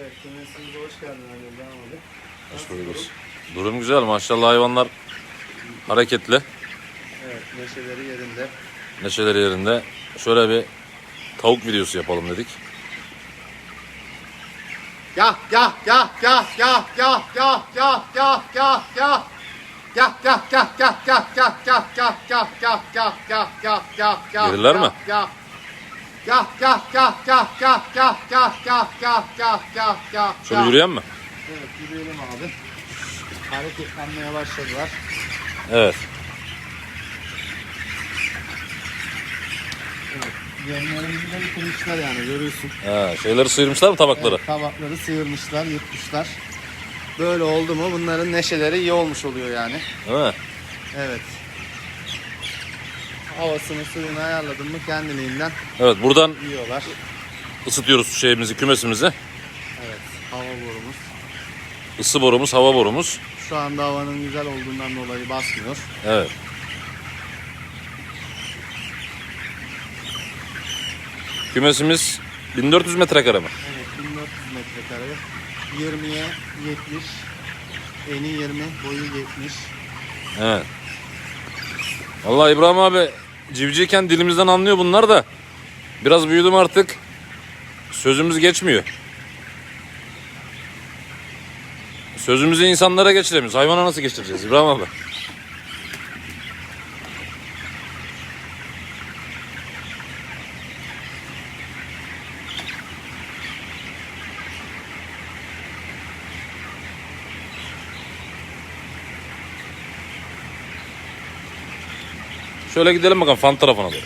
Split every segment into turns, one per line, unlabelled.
Evet, kümesimize hoş geldin Ali.
Hoş bulduk.
durum?
Güzel maşallah hayvanlar hareketli.
Evet, neşeleri yerinde.
Neşeleri yerinde. Şöyle bir tavuk videosu yapalım dedik.
Gah gah gah gah gah gah gah gah gah gah gah
Gelirler mi?
Gah gah gah gah gah gah gah gah gah gah gah gah
Şöyle yürüyen mi?
Evet yürüyelim abi. Hareketlenmeye başladılar.
Evet.
Evet. Yemlerimizi de bitirmişler yani görüyorsun.
Ha, şeyleri sıyırmışlar mı tabakları?
Evet, tabakları sıyırmışlar, yutmuşlar. Böyle oldu mu bunların neşeleri iyi olmuş oluyor yani.
Değil mi?
Evet. Havasını suyunu ayarladın mı kendiliğinden
Evet buradan
yiyorlar.
ısıtıyoruz şeyimizi, kümesimizi.
Evet. Hava borumuz.
Isı borumuz, hava borumuz.
Şu anda havanın güzel olduğundan dolayı basmıyor.
Evet. Kümesimiz 1400 metrekare mi?
Evet 1400 metrekare. 20'ye 70. Eni 20, boyu 70.
Evet. Vallahi İbrahim abi civcivken dilimizden anlıyor bunlar da. Biraz büyüdüm artık. Sözümüz geçmiyor. Sözümüzü insanlara geçiremiyoruz. Hayvana nasıl geçireceğiz İbrahim abi? Şöyle gidelim bakalım fan tarafına doğru.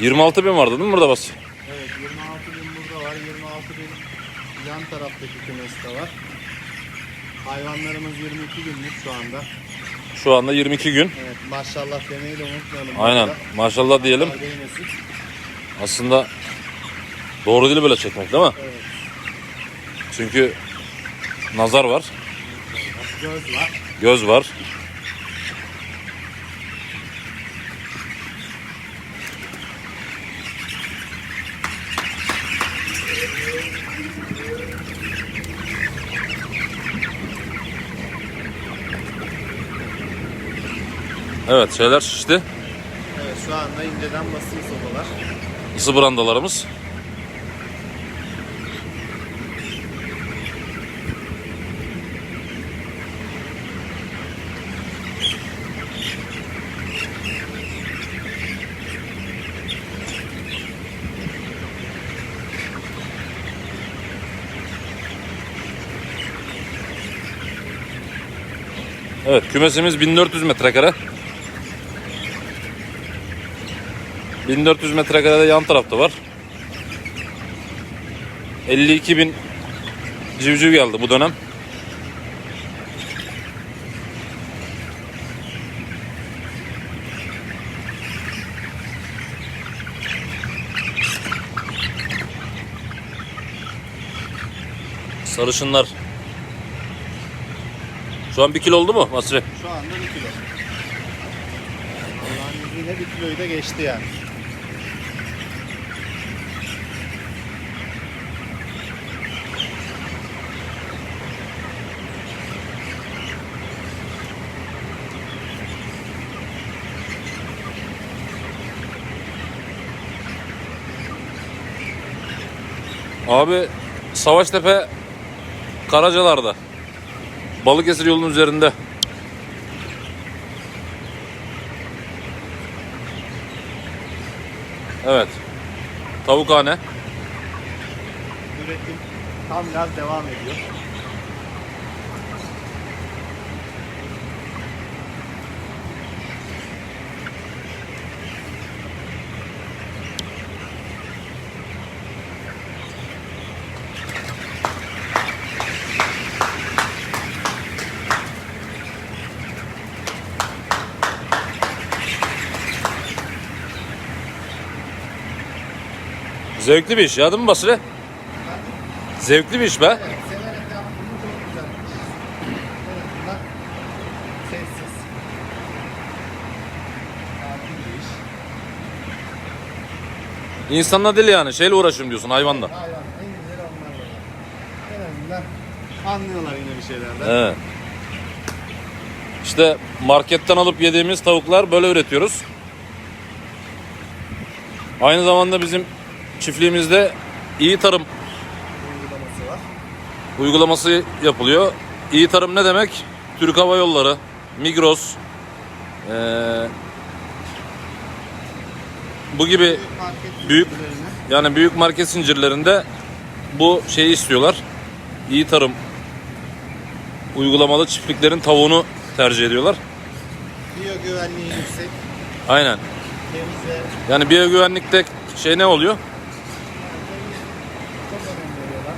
...26 bin vardı değil mi burada bas?
Evet 26 bin burada var. 26 bin yan taraftaki kümeste var. Hayvanlarımız 22 günlük şu anda.
Şu anda 22 gün.
Evet maşallah demeyi de unutmayalım.
Aynen.
burada.
Maşallah diyelim.
Değmesin.
Aslında doğru değil böyle çekmek değil mi?
Evet.
Çünkü nazar var,
Göz var.
göz var. Evet şeyler şişti.
Evet şu anda inceden basıyor sobalar.
Isı brandalarımız. Evet kümesimiz 1400 metrekare. 1400 metrekarede yan tarafta var. 52 bin civciv geldi bu dönem. Sarışınlar. Şu an bir kilo oldu mu Masri?
Şu anda 1 kilo. Allah'ın izniyle 1 kiloyu da geçti yani.
Abi Savaştepe Karacalar'da. Balıkesir yolunun üzerinde. Evet. Tavukhane.
Üretim tam gaz devam ediyor.
Zevkli bir iş ya değil mi Basri? Zevkli bir iş be. İnsanla değil yani şeyle uğraşıyorum diyorsun hayvanla.
Anlıyorlar yine bir şeylerden.
Evet. İşte marketten alıp yediğimiz tavuklar böyle üretiyoruz. Aynı zamanda bizim çiftliğimizde iyi tarım
Uygulaması var.
uygulaması yapılıyor. İyi tarım ne demek? Türk Hava Yolları, Migros, eee, bu gibi
Büyük
Büyük- yani büyük market zincirlerinde bu şeyi istiyorlar. İyi tarım uygulamalı çiftliklerin tavuğunu tercih ediyorlar.
biyo güvenliği yüksek.
Aynen.
Temiz ve
Yani biyogüvenlikte şey ne oluyor?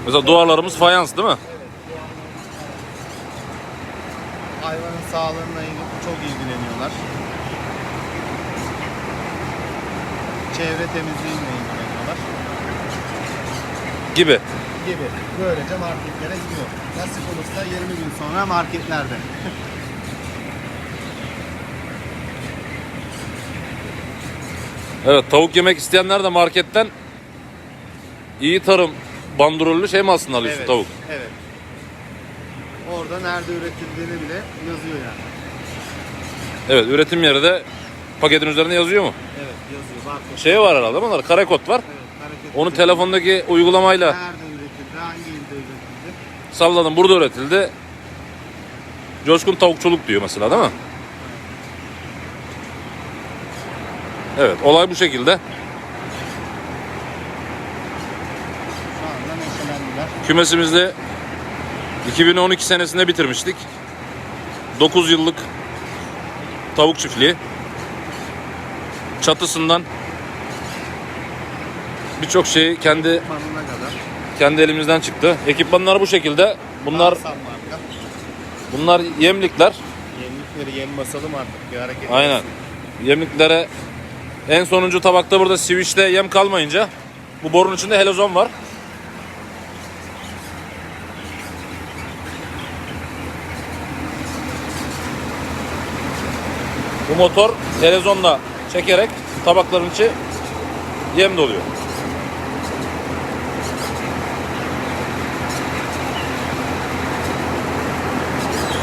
Mesela duvarlarımız fayans değil mi?
Hayvanın sağlığına ilgili çok ilgileniyorlar. Çevre temizliğiyle ilgileniyorlar.
Gibi.
Gibi. Böylece marketlere gidiyor. Nasip olursa 20 gün sonra marketlerde.
Evet tavuk yemek isteyenler de marketten iyi tarım bandrollü şey mi aslında alıyorsun
evet.
tavuk?
Evet. Orada nerede üretildiğini bile yazıyor yani.
Evet üretim yeri de paketin üzerinde yazıyor mu?
Evet yazıyor. Barkod.
Şey var herhalde onlar? Kare kod var.
Evet,
Onu telefondaki uygulamayla
Nerede üretildi, hangi ilde üretildi?
salladım burada üretildi. Coşkun tavukçuluk diyor mesela değil mi? Evet olay bu şekilde.
Şu anda neşelendiler.
Kümesimizde 2012 senesinde bitirmiştik. 9 yıllık tavuk çiftliği. Çatısından birçok şey kendi kendi elimizden çıktı. Ekipmanlar bu şekilde. Bunlar bunlar yemlikler.
Yemlikleri yem basalım artık bir hareket.
Aynen.
etsin.
Yemliklere en sonuncu tabakta burada switch'te yem kalmayınca bu borun içinde helezon var. Bu motor helezonla çekerek tabakların içi yem doluyor.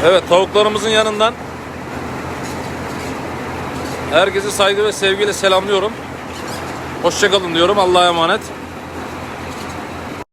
Evet tavuklarımızın yanından Herkese saygı ve sevgiyle selamlıyorum. Hoşçakalın diyorum. Allah'a emanet.